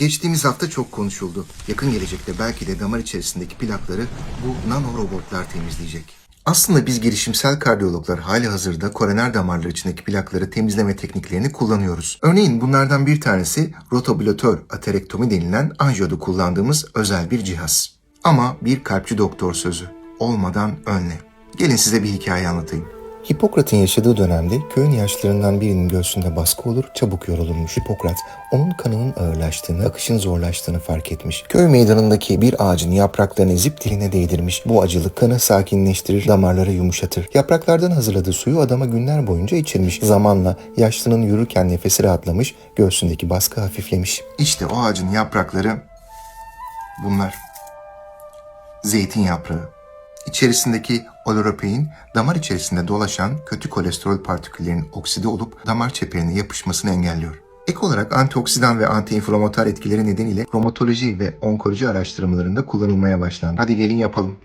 Geçtiğimiz hafta çok konuşuldu. Yakın gelecekte belki de damar içerisindeki plakları bu nano robotlar temizleyecek. Aslında biz girişimsel kardiyologlar hali hazırda koroner damarlar içindeki plakları temizleme tekniklerini kullanıyoruz. Örneğin bunlardan bir tanesi rotabülatör aterektomi denilen anjiyoda kullandığımız özel bir cihaz. Ama bir kalpçi doktor sözü. Olmadan önle. Gelin size bir hikaye anlatayım. Hipokrat'ın yaşadığı dönemde köyün yaşlılarından birinin göğsünde baskı olur, çabuk yorulurmuş. Hipokrat, onun kanının ağırlaştığını, akışın zorlaştığını fark etmiş. Köy meydanındaki bir ağacın yapraklarını ezip diline değdirmiş. Bu acılık kanı sakinleştirir, damarları yumuşatır. Yapraklardan hazırladığı suyu adama günler boyunca içirmiş. Zamanla yaşlının yürürken nefesi rahatlamış, göğsündeki baskı hafiflemiş. İşte o ağacın yaprakları bunlar. Zeytin yaprağı. İçerisindeki oloropein damar içerisinde dolaşan kötü kolesterol partiküllerinin okside olup damar çeperine yapışmasını engelliyor. Ek olarak antioksidan ve antiinflamatuar etkileri nedeniyle romatoloji ve onkoloji araştırmalarında kullanılmaya başlandı. Hadi gelin yapalım.